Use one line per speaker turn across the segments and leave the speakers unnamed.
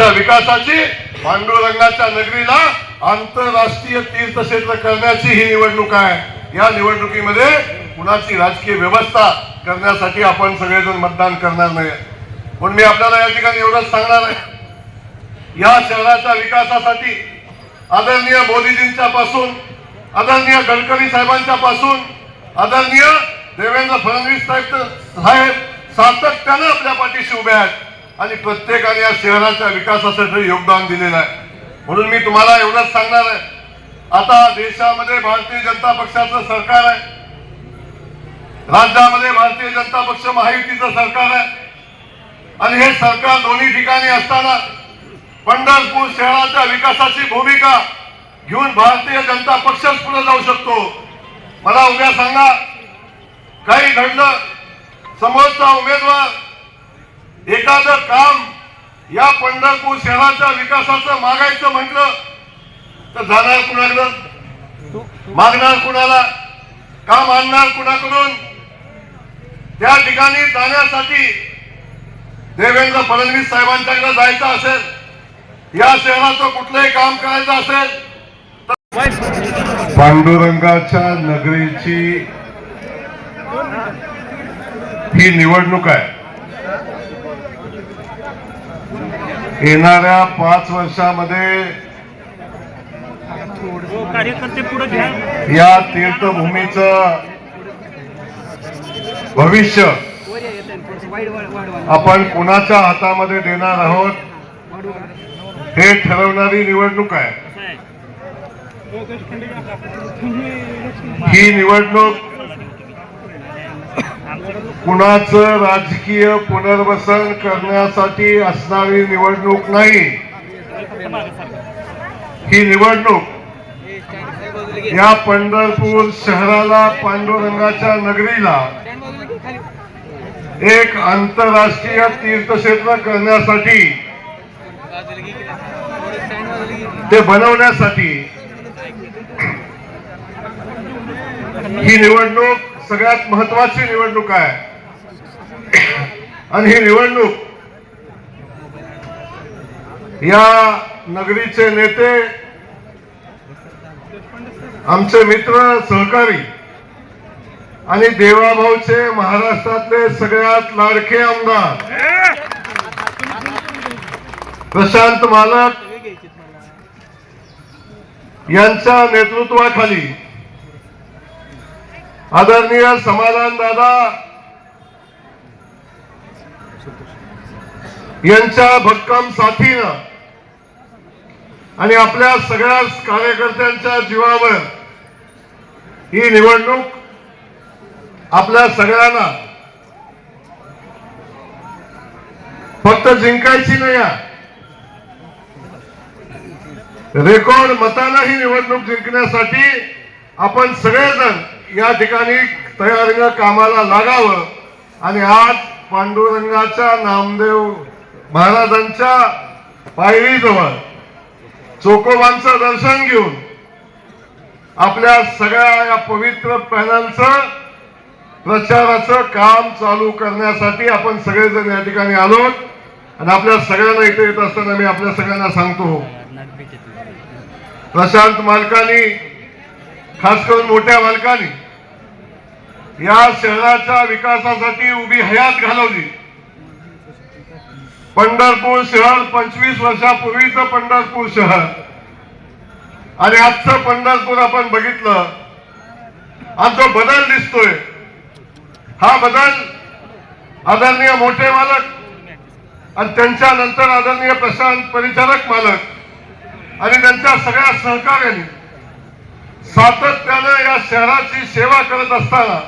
विकासाची पांडुरंगाच्या नगरीला आंतरराष्ट्रीय तीर्थक्षेत्र करण्याची ही निवडणूक आहे. या निवडणुकीमध्ये कुणाची राजकीय व्यवस्था करण्यासाठी आपण सगळेजण मतदान करणार नाही. पण मी आपल्याला या ठिकाणी एवढंच सांगणार आहे. या शहराच्या विकासासाठी आदरणीय मोदीजींच्या पासून आदरणीय गडकरी साहेबांच्या पासून आदरणीय देवेंद्र फडणवीस साहेब साहेब सातत्यानं आपल्या पाठीशी उभे आहेत. आणि प्रत्येकाने या शहराच्या विकासासाठी योगदान दिलेलं आहे. म्हणून मी तुम्हाला एवढंच सांगणार आहे. आता देशामध्ये भारतीय जनता पक्षाचं सरकार आहे. राज्यामध्ये भारतीय जनता पक्ष महायुतीचं सरकार आहे. आणि हे सरकार दोन्ही ठिकाणी असताना पंढरपूर शहराच्या विकासाची भूमिका घेऊन भारतीय जनता पक्षच पुढे जाऊ शकतो. मला उद्या सांगा काही घडलं समोरचा उमेदवार एखादं काम या पंढरपूर शहराच्या विकासाचं मागायचं म्हटलं तर जाणार कुणाकडं? मागणार कुणाला? काम आणणार कुणाकडून? त्या ठिकाणी जाण्यासाठी देवेंद्र फडणवीस साहेबांच्याकडे जायचं असेल या शहराचं कुठलंही काम करायचं असेल पांडुरंगाच्या नगरीची ही निवडणूक आहे. येणाऱ्या पाच वर्षामध्ये या तीर्थभूमीचं भविष्य आपण कुणाच्या हातामध्ये देणार आहोत हे ठरवणारी निवडणूक आहे. ही निवडणूक कुणाचं राजकीय पुनर्वसन करण्यासाठी असणारी निवडणूक नाही. ही निवडणूक या पंढरपूर शहराला पांडुरंगाच्या नगरीला एक आंतरराष्ट्रीय तीर्थक्षेत्र करण्यासाठी ते बनवण्यासाठी ही निवडणूक सगळ्यात महत्वाची निवडणूक आहे. आणि ही निवडणूक या नगरीचे नेते आमचे मित्र सहकारी आणि देवाभाऊचे महाराष्ट्रातले सगळ्यात लाडके आमदार. प्रशांत मालक यांच्या नेतृत्वाखाली आदरणीय समाधान दादा यांच्या भक्कम साथीनं आणि आपल्या सगळ्याच कार्यकर्त्यांच्या जीवावर ही निवडणूक आपल्या सगळ्यांना फक्त जिंकायची नाही रेकॉर्ड मतानं ही निवडणूक जिंकण्यासाठी आपण सगळेजण या ठिकाणी तयारीनं कामाला लागावं आणि आज पांडुरंगाच्या नामदेव महाराजांच्या पायरीजवळ चोकोबांचं दर्शन घेऊन आपल्या सगळ्या या पवित्र पॅनलचं प्रचाराचं काम चालू करण्यासाठी आपण सगळेजण या ठिकाणी आलो आणि आपल्या सगळ्यांना इथे येत असताना मी आपल्या सगळ्यांना सांगतो. प्रशांत मालकानी खास करून मोठ्या मालकांनी या शहराच्या विकासासाठी उभी हयात घालवली. पंढरपूर शहर पंचवीस वर्षापूर्वीचं पंढरपूर शहर. आणि आजचं पंढरपूर आपण बघितलं आज जो बदल दिसतोय हा बदल आदरणीय मोठे मालक आणि त्यांच्या नंतर आदरणीय प्रशांत परिचारक मालक आणि त्यांच्या सगळ्या सहकार्याने सातत्यानं या शहराची सेवा करत असताना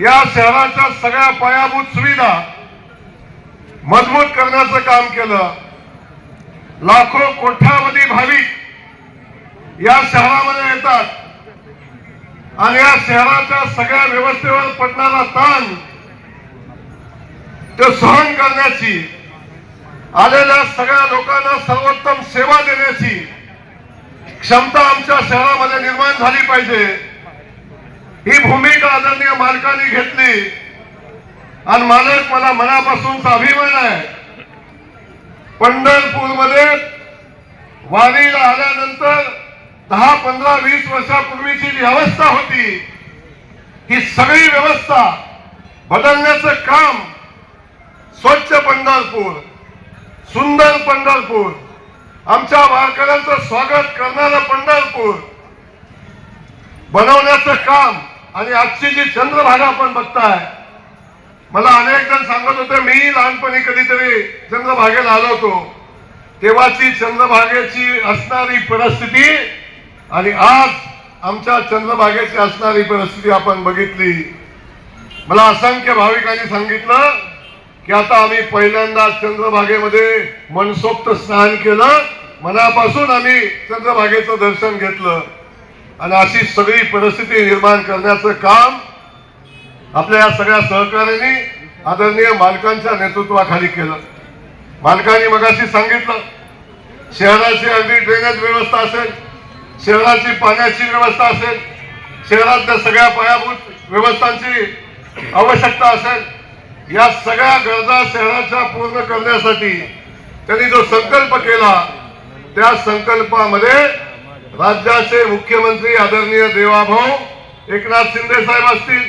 या शहराच्या सगळ्या पायाभूत सुविधा मजबूत करण्याचं काम केलं. लाखो कोट्यावधी भाविक या शहरामध्ये येतात. आणि या शहराच्या सगळ्या व्यवस्थेवर पडणारा ताण ते सहन करण्याची आलेल्या सगळ्या लोकांना सर्वोत्तम सेवा देण्याची क्षमता आमच्या शहरामध्ये निर्माण झाली पाहिजे. ही भूमिका आदरणीय मालकांनी घेतली. आणि मालक मला मनापासूनचा अभिमान आहे. पंढरपूरमध्ये वारीला आल्यानंतर दहा पंधरा वीस वर्षापूर्वीची जी अवस्था होती ही सगळी व्यवस्था बदलण्याचं काम स्वच्छ पंढरपूर सुंदर पंढरपूर आमच्या वारकऱ्यांचं स्वागत करणारं पंढरपूर. बनवण्याचं काम आणि आजची जी चंद्रभागा आपण बघताय मला अनेक जण सांगत होते मी लहानपणी कधीतरी चंद्रभागेला आलो होतो. तेव्हाची चंद्रभागेची असणारी परिस्थिती आणि आज आमच्या चंद्रभागेची असणारी परिस्थिती आपण बघितली. मला असंख्य भाविकांनी सांगितलं की आता आम्ही पहिल्यांदा चंद्रभागेमध्ये मनसोक्त स्नान केलं मनापासून आम्ही चंद्रभागेचं दर्शन घेतलं. आणि अशी सगळी परिस्थिती निर्माण करण्याचं काम आपल्या या सगळ्या सहकार्यांनी आदरणीय मालकांच्या नेतृत्वाखाली केलं. मालकांनी मगाशी सांगितलं शहराची अगदी ड्रेनेज व्यवस्था असेल शहराची पाण्याची व्यवस्था असेल शहरातल्या सगळ्या पायाभूत व्यवस्थांची आवश्यकता असेल या सगळ्या गरजा शहराच्या पूर्ण करण्यासाठी त्यांनी जो संकल्प केला त्या संकल्पामध्ये राज्याचे मुख्यमंत्री आदरणीय देवाभाऊ एकनाथ शिंदे साहेब असतील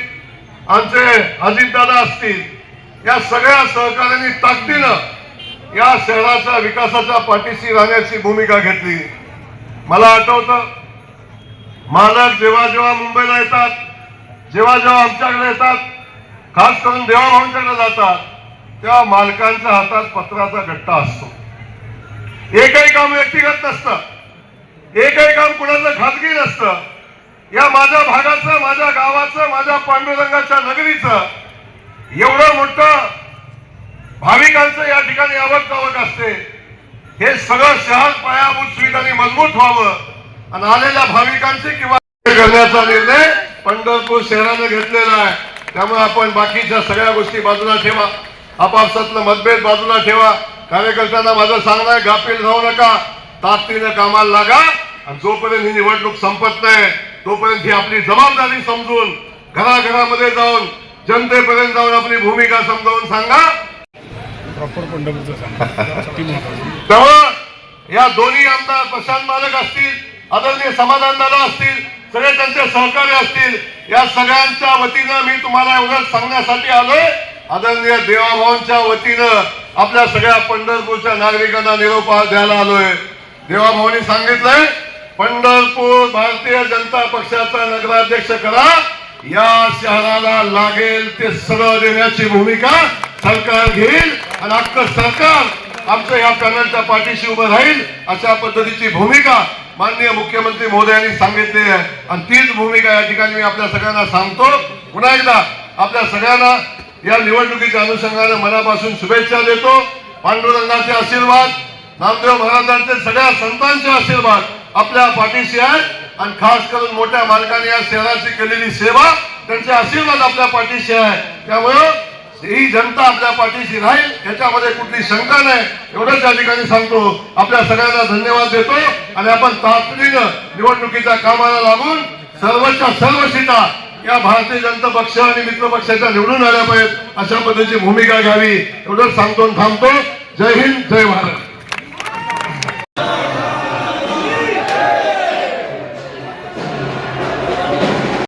आमचे अजितदादा असतील या सगळ्या सहकार्यांनी ताकदीनं या शहराच्या विकासाच्या पाठीशी राहण्याची भूमिका घेतली. मला आठवतं मालक जेव्हा जेव्हा मुंबईला येतात जेव्हा जेव्हा आमच्याकडे येतात खास करून देवाभाऊंच्याकडे जातात तेव्हा मालकांच्या हातात पत्राचा गट्टा असतो. एकही काम व्यक्तिगत नसतं. एकही काम कुणाचं खाजगी नसतं. या माझ्या भागाचं माझ्या गावाचं माझ्या पांडुरंगाच्या नगरीचं एवढं मोठं भाविकांचं या ठिकाणी आवक जावक असते. हे सगळं शहर पायाभूत सुविधांनी मजबूत व्हावं आणि आलेल्या भाविकांची किंवा करण्याचा निर्णय पंढरपूर शहरानं घेतलेला आहे. त्यामुळे आपण बाकीच्या सगळ्या गोष्टी बाजूला ठेवा. आपापसातलं मतभेद बाजूला ठेवा. कार्यकर्त्यांना माझं सांगणं आहे गाफील राहू नका. ताकदीनं कामाला लागा आणि जोपर्यंत ही निवडणूक संपत नाही तोपर्यंत ही आपली जबाबदारी समजून घराघरामध्ये जाऊन जनतेपर्यंत जाऊन आपली भूमिका समजावून सांगा.
प्रॉपर पंढरपूरचं
या दोन्ही आमदार प्रशांत मालक असतील आदरणीय समाधान दादा असतील सगळे त्यांचे सहकार्य असतील. या सगळ्यांच्या वतीनं मी तुम्हाला एवढं सांगण्यासाठी आलोय. आदरणीय देवाभावांच्या वतीनं आपल्या सगळ्या पंढरपूरच्या नागरिकांना निरोप द्यायला आलोय. देवाभावांनी सांगितलंय पंढरपूर भारतीय जनता पक्षाचा नगराध्यक्ष करा. या शहराला लागेल ते सरळ देण्याची भूमिका सरकार घेईल आणि अख्खं सरकार आमचं या पॅनलच्या पाठीशी उभं राहील अशा पद्धतीची भूमिका माननीय मुख्यमंत्री महोदयांनी सांगितले आहे. आणि तीच भूमिका या ठिकाणी मी आपल्या सगळ्यांना सांगतो. पुन्हा एकदा आपल्या सगळ्यांना या निवडणुकीच्या अनुषंगाने मनापासून शुभेच्छा देतो. पांडुरंगाचे आशीर्वाद नामदेव महाराजांचे सगळ्या संतांचे आशीर्वाद आपल्या पाठीशी आहे. आणि खास करून मोठ्या मालकाने या शहराची केलेली सेवा त्यांचे आशीर्वाद आपल्या पाठीशी आहे. त्यामुळं ही जनता आपल्या पाठीशी राहील याच्यामध्ये कुठली शंका नाही. एवढंच या ठिकाणी सांगतो. आपल्या सगळ्यांना धन्यवाद देतो आणि आपण तातडीनं निवडणुकीच्या कामाला लागून सर्वच्या सर्व सीटा या भारतीय जनता पक्ष आणि मित्र पक्षाच्या निवडून आल्या पाहिजेत अशा पद्धतीची भूमिका घ्यावी. एवढंच सांगतो आणि थांबतो. जय हिंद जय भारत.